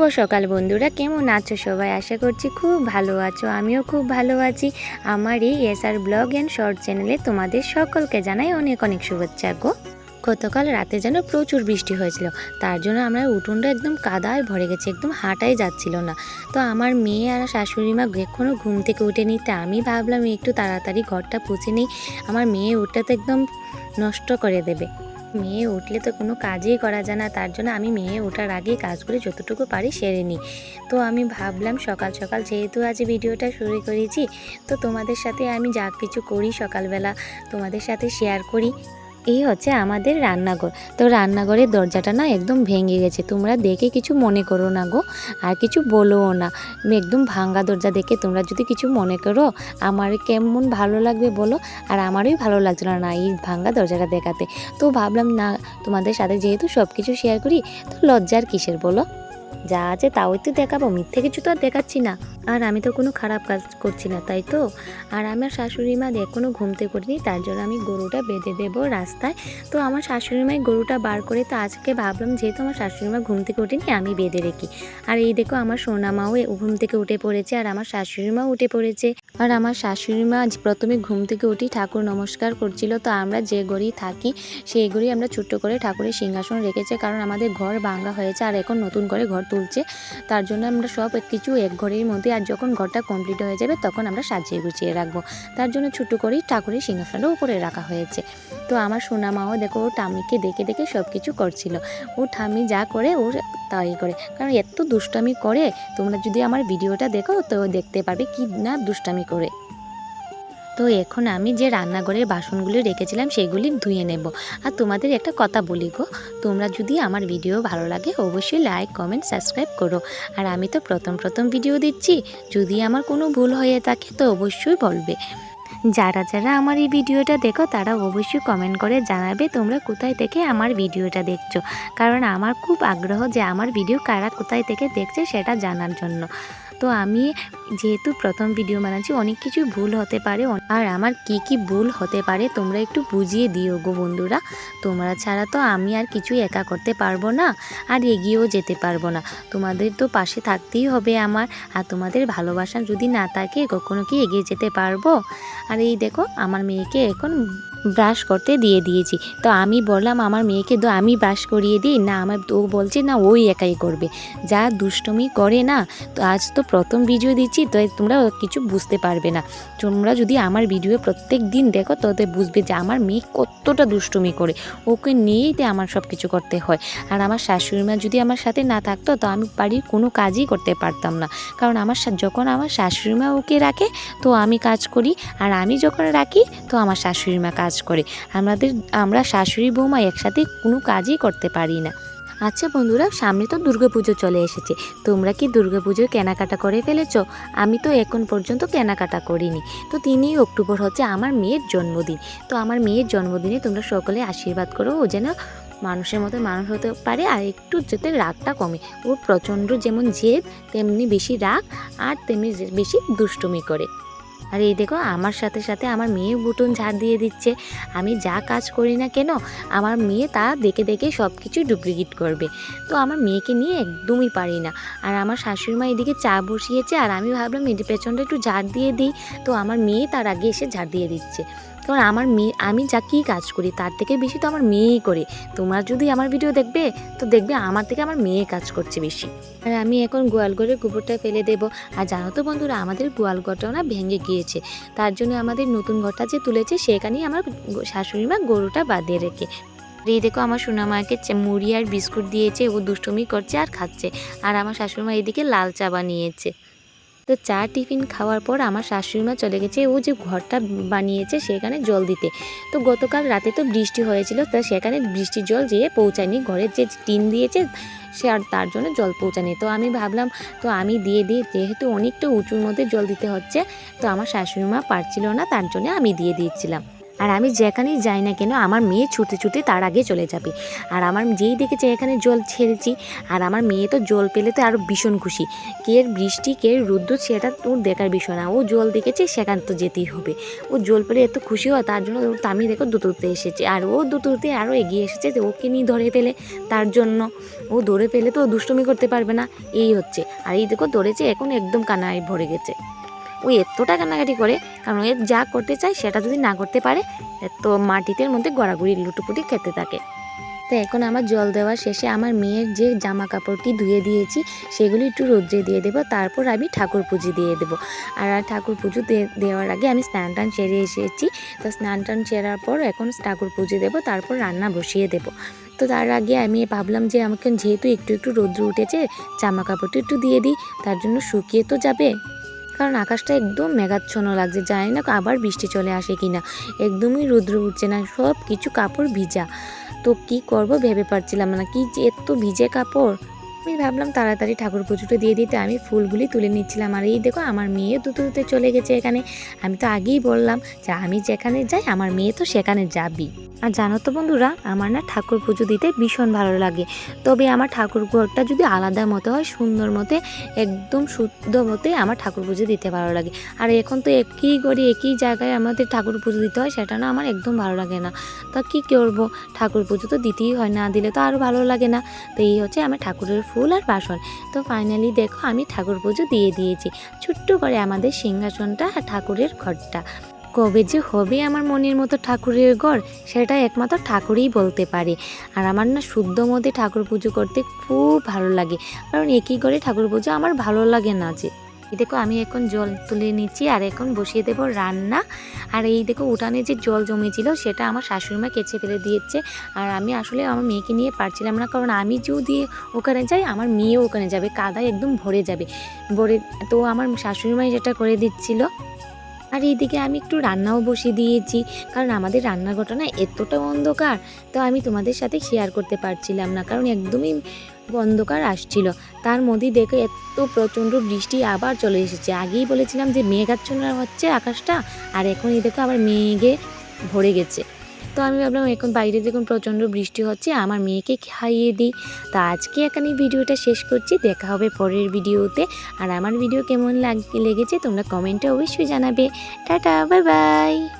শুভ সকাল বন্ধুরা, কেমন আছো সবাই? আশা করছি খুব ভালো আছো, আমিও খুব ভালো আছি। আমার এই এসআর ব্লগ অ্যান্ড শর্ট চ্যানেলে তোমাদের সকলকে জানাই অনেক অনেক শুভেচ্ছা গো। গতকাল রাতে যেন প্রচুর বৃষ্টি হয়েছিল, তার জন্য আমরা উঠোনটা একদম কাদায় ভরে গেছে, একদম হাঁটাই যাচ্ছিল না। তো আমার মেয়ে আর শাশুড়ি মা এখনও ঘুম থেকে উঠে নিতে আমি ভাবলাম একটু তাড়াতাড়ি ঘরটা পুছে নিই, আমার মেয়ে উঠতে তো একদম নষ্ট করে দেবে। মেয়ে উঠলে তো কোনো কাজই করা যায় না, তার জন্য আমি মেয়ে ওঠার আগেই কাজ করে যতটুকু পারি সেরে নিই। তো আমি ভাবলাম সকাল সকাল যেহেতু আজ ভিডিওটা শুরু করেছি, তো তোমাদের সাথে আমি যা কিছু করি সকালবেলা তোমাদের সাথে শেয়ার করি। এই হচ্ছে আমাদের রান্নাঘর। তো রান্নাঘরের দরজাটা না একদম ভেঙে গেছে। তোমরা দেখে কিছু মনে করো না গো, আর কিছু বলোও না। একদম ভাঙ্গা দরজা দেখে তোমরা যদি কিছু মনে করো, আমার কেমন ভালো লাগবে বলো, আর আমারই ভালো লাগছিল না এই ভাঙ্গা দরজাটা দেখাতে। তো ভাবলাম না, তোমাদের সাথে যেহেতু সব কিছু শেয়ার করি, তো লজ্জার কিসের বলো? যা আছে তাও তো দেখাবো, মিথ্যে কিছু তো আর দেখাচ্ছি না। আর আমি তো কোনো খারাপ কাজ করছি না, তাই তো? আর আমার শাশুড়ি মা এখনও ঘুমতে করিনি তার জন্য আমি গরুটা বেঁধে দেবো রাস্তায়। তো আমার শাশুড়ি মাই গরুটা বার করে তো আজকে ভাবলাম, যেহেতু আমার শাশুড়ি মা ঘুম থেকে ওঠেনি, আমি বেঁধে রেখি। আর এই দেখো, আমার সোনা মাও ঘুম থেকে উঠে পড়েছে, আর আমার শাশুড়ি মাও উঠে পড়েছে। আর আমার শাশুড়ি মা প্রথমে ঘুম থেকে উঠি, ঠাকুর নমস্কার করছিল। তো আমরা যে ঘরে থাকি, সেই ঘরে আমরা ছোট্ট করে ঠাকুরের সিংহাসন রেখেছে, কারণ আমাদের ঘর ভাঙা হয়েছে, আর এখন নতুন করে ঘর তুলছে। তার জন্য আমরা সব কিছু এক ঘরের মধ্যে আর যখন ঘরটা কমপ্লিট হয়ে যাবে তখন আমরা সাজিয়ে গুছিয়ে রাখব। তার জন্য ছোট্ট করেই ঠাকুরের সিংহাসনটা উপরে রাখা হয়েছে। তো আমার সোনা মাও দেখো, ও ঠাম্মিকে দেখে দেখে সব কিছু করছিল। ও ঠাম্মি যা করে ওর তাই করে। কারণ এত দুষ্টামি করে, তোমরা যদি আমার ভিডিওটা দেখো তো দেখতে পারবে কি না দুষ্টামি করে। তো এখন আমি যে রান্নাঘরের বাসনগুলি রেখেছিলাম সেগুলি ধুয়ে নেব। আর তোমাদের একটা কথা বলি গো, তোমরা যদি আমার ভিডিও ভালো লাগে অবশ্যই লাইক কমেন্ট সাবস্ক্রাইব করো। আর আমি তো প্রথম প্রথম ভিডিও দিচ্ছি, যদি আমার কোনো ভুল হয়ে থাকে তো অবশ্যই বলবে। যারা যারা আমার এই ভিডিওটা দেখো, তারা অবশ্যই কমেন্ট করে জানাবে তোমরা কোথায় থেকে আমার ভিডিওটা দেখছ। কারণ আমার খুব আগ্রহ যে আমার ভিডিও কারা কোথায় থেকে দেখছে সেটা জানার জন্য। তো আমি যেহেতু প্রথম ভিডিও বানাচ্ছি, অনেক কিছু ভুল হতে পারে। আর আমার কি কি ভুল হতে পারে, তোমরা একটু বুঝিয়ে দিও গো বন্ধুরা। তোমরা ছাড়া তো আমি আর কিছু একা করতে পারব না, আর এগিয়েও যেতে পারব না। তোমাদের তো পাশে থাকতেই হবে আমার, আর তোমাদের ভালোবাসা যদি না থাকে, কখনো কি এগিয়ে যেতে পারব? আর এই দেখো, আমার মেয়েকে এখন ব্রাশ করতে দিয়ে দিয়েছি। তো আমি বললাম, আমার মেয়েকে তো আমি ব্রাশ করিয়ে দিই। না, আমার ও বলছে, না, ওই একাই করবে। যা দুষ্টমি করে না, তো আজ তো প্রথম ভিডিও দিচ্ছি, তো তোমরা কিছু বুঝতে পারবে না। তোমরা যদি আমার ভিডিও প্রত্যেক দিন দেখো, তবে বুঝবে যে আমার মেয়ে কতটা দুষ্টুমি করে। ওকে নিয়েই তো আমার সব কিছু করতে হয়। আর আমার শাশুড়ি মা যদি আমার সাথে না থাকতো, তো আমি বাড়ির কোনো কাজই করতে পারতাম না। কারণ আমার যখন আমার শাশুড়ি মা ওকে রাখে, তো আমি কাজ করি। আর আমি যখন রাখি, তো আমার শাশুড়ি মা কাজ করে। আমাদের, আমরা শাশুড়ি বৌমা একসাথে কোনো কাজই করতে পারি না। আচ্ছা বন্ধুরা, সামনে তো দুর্গাপুজো চলে এসেছে। তোমরা কি দুর্গাপুজোর কেনাকাটা করে ফেলেছ? আমি তো এখন পর্যন্ত কেনাকাটা করিনি। তো তিনই অক্টোবর হচ্ছে আমার মেয়ের জন্মদিন। তো আমার মেয়ের জন্মদিনে তোমরা সকলে আশীর্বাদ করো, ও যেন মানুষের মতো মানুষ হতে পারে আর একটু যাতে রাগটা কমে। ও প্রচণ্ড যেমন জেদ, তেমনি বেশি রাগ আর তেমনি বেশি দুষ্টুমি করে। আর এই দেখো, আমার সাথে সাথে আমার মেয়ে বুটন ঝাড় দিয়ে দিচ্ছে। আমি যা কাজ করি না কেন, আমার মেয়ে তা দেখে দেখে সব কিছু ডুপ্লিকেট করবে। তো আমার মেয়েকে নিয়ে একদমই পারি না। আর আমার শাশুড়ি মা এদিকে চা বসিয়েছে, আর আমি ভাবলাম এটি পেছনটা একটু ঝাড় দিয়ে দিই। তো আমার মেয়ে তার আগে এসে ঝাড় দিয়ে দিচ্ছে। কারণ আমার মেয়ে, আমি যা কী কাজ করি, তার থেকে বেশি তো আমার মেয়েই করে। তোমরা যদি আমার ভিডিও দেখবে, তো দেখবে আমার থেকে আমার মেয়ে কাজ করছে বেশি। আর আমি এখন গোয়াল ঘরে গোবরটা ফেলে দেবো। আর জানো তো বন্ধুরা, আমাদের গোয়াল ঘরটাও না ভেঙে গিয়েছে। তার জন্য আমাদের নতুন ঘরটা যে তুলেছে, সেখানেই আমার শাশুড়ি মা গরুটা বাঁধে রেখে। এই দেখো আমার সোনামাকে মুড়ি আর বিস্কুট দিয়েছে, ও দুষ্টুমি করছে আর খাচ্ছে। আর আমার শাশুড়িমা এদিকে লাল চা বানিয়েছে। তো চা টিফিন খাওয়ার পর আমার শাশুড়িমা চলে গেছে। ও যে ঘরটা বানিয়েছে সেখানে জল দিতে। তো গতকাল রাতে তো বৃষ্টি হয়েছিল, তা সেখানে বৃষ্টির জল যেয়ে পৌঁছায়নি ঘরের যে টিন দিয়েছে, সে আর তার জন্য জল পৌঁছায়নি। তো আমি ভাবলাম, তো আমি দিয়ে দিই যেহেতু অনেকটা উঁচুর মধ্যে জল দিতে হচ্ছে, তো আমার শাশুড়ি মা পারছিল না, তার জন্য আমি দিয়ে দিয়েছিলাম। আর আমি যেখানেই যাই না কেন, আমার মেয়ে ছুটে ছুটে তার আগে চলে যাবে। আর আমার যেই দেখেছে এখানে জল ছেড়েছি, আর আমার মেয়ে তো জল পেলে তো আরও ভীষণ খুশি। কে বৃষ্টি, কে রুদ্র সেটা তোর দেখার বিষয় না। ও জল দেখেছে, সেখানে তো যেতেই হবে। ও জল পেলে এত খুশি হয়, তার জন্য আমি দেখো দুতুরতে এসেছে। আর ও দুতুরতে আরও এগিয়ে এসেছে যে ওকে নিয়ে ধরে ফেলে তার জন্য। ও ধরে ফেলে তো দুষ্টুমি করতে পারবে না, এই হচ্ছে। আর এই দেখো ধরেছে, এখন একদম কানায় ভরে গেছে। ও এতটা কান্নাকাটি করে, কারণ এর যা করতে চায় সেটা যদি না করতে পারে, তো মাটিতে মধ্যে গড়াগড়ি, লুটোপুটি খেতে থাকে। তো এখন আমার জল দেওয়ার শেষে আমার মেয়ের যে জামা কাপড়টি ধুয়ে দিয়েছি, সেগুলি একটু রোদ্রে দিয়ে দেবো, তারপর আমি ঠাকুর পুজো দিয়ে দেবো। আর ঠাকুর পুজো দেওয়ার আগে আমি স্নান টান সেরে এসেছি। তো স্নান টান সেরার পর এখন ঠাকুর পুজো দেবো, তারপর রান্না বসিয়ে দেবো। তো তার আগে আমি ভাবলাম যে আমাকে যেহেতু একটু একটু রোদ্র উঠেছে জামা কাপড়টা একটু দিয়ে দিই, তার জন্য শুকিয়ে তো যাবে। কারণ আকাশটা একদম মেঘাচ্ছন্ন লাগছে, জানি না আবার বৃষ্টি চলে আসে কি না একদমই রুদ্র উঠছে না সব কিছু কাপড় ভিজা। তো কি করব ভেবে পারছিলাম না, কি যে এত ভিজে কাপড়? আমি ভাবলাম তাড়াতাড়ি ঠাকুর পুজোটা দিয়ে দিতে। আমি ফুলগুলি তুলে নিচ্ছিলাম। আর এই দেখো, আমার মেয়ে দুটো দুতে চলে গেছে এখানে। আমি তো আগেই বললাম, যে আমি যেখানে যাই, আমার মেয়ে তো সেখানে যাবি আর জানো তো বন্ধুরা, আমার না ঠাকুর পুজো দিতে ভীষণ ভালো লাগে। তবে আমার ঠাকুর ঘরটা যদি আলাদা মতো হয়, সুন্দর মতে, একদম শুদ্ধ মতে আমার ঠাকুর পুজো দিতে ভালো লাগে। আর এখন তো একই ঘরে, একই জায়গায় আমাদের ঠাকুর পুজো দিতে হয়, সেটা না আমার একদম ভালো লাগে না। তা কী করব? ঠাকুর পুজো তো দিতেই হয় না, দিলে তো আরও ভালো লাগে না। তো এই হচ্ছে আমার ঠাকুরের ফুল আর বাসন। তো ফাইনালি দেখো আমি ঠাকুর পুজো দিয়ে দিয়েছি। ছোট্ট করে আমাদের সিংহাসনটা আর ঠাকুরের ঘরটা। কবে যে হবে আমার মনের মতো ঠাকুরের ঘর, সেটা একমাত্র ঠাকুরই বলতে পারে। আর আমার না শুদ্ধ মধ্যে ঠাকুর পুজো করতে খুব ভালো লাগে। কারণ একই ঘরে ঠাকুর পুজো আমার ভালো লাগে না যে। দেখো আমি এখন জল তুলে নিচ্ছি আর এখন বসিয়ে দেবো রান্না। আর এই দেখো উঠানে যে জল জমেছিল সেটা আমার শাশুড়িমা কেচে ফেলে দিয়েছে। আর আমি আসলে আমার মেয়েকে নিয়ে পারছিলাম না কারণ আমি যদি ওখানে যাই, আমার মেয়েও ওখানে যাবে, কাদায় একদম ভরে যাবে। ভরে, তো আমার শাশুড়িমাই যেটা করে দিচ্ছিল। আর এইদিকে আমি একটু রান্নাও বসিয়ে দিয়েছি, কারণ আমাদের রান্নাঘরটা ঘটনা এতটা অন্ধকার, তো আমি তোমাদের সাথে শেয়ার করতে পারছিলাম না। কারণ একদমই অন্ধকার আসছিল। তার মধ্যে দেখে এত প্রচণ্ড বৃষ্টি আবার চলে এসেছে। আগেই বলেছিলাম যে মেঘাচ্ছন্ন হচ্ছে আকাশটা, আর এখন এই দেখো আবার মেঘে ভরে গেছে। তো আমি ভাবলাম, এখন বাইরে দেখুন প্রচণ্ড বৃষ্টি হচ্ছে, আমার মেয়েকে খাইয়ে দিই। তো আজকে এখানে ভিডিওটা শেষ করছি। দেখা হবে পরের ভিডিওতে। আর আমার ভিডিও কেমন লাগ, লেগেছে তোমরা কমেন্টে অবশ্যই জানাবে। Tata bye bye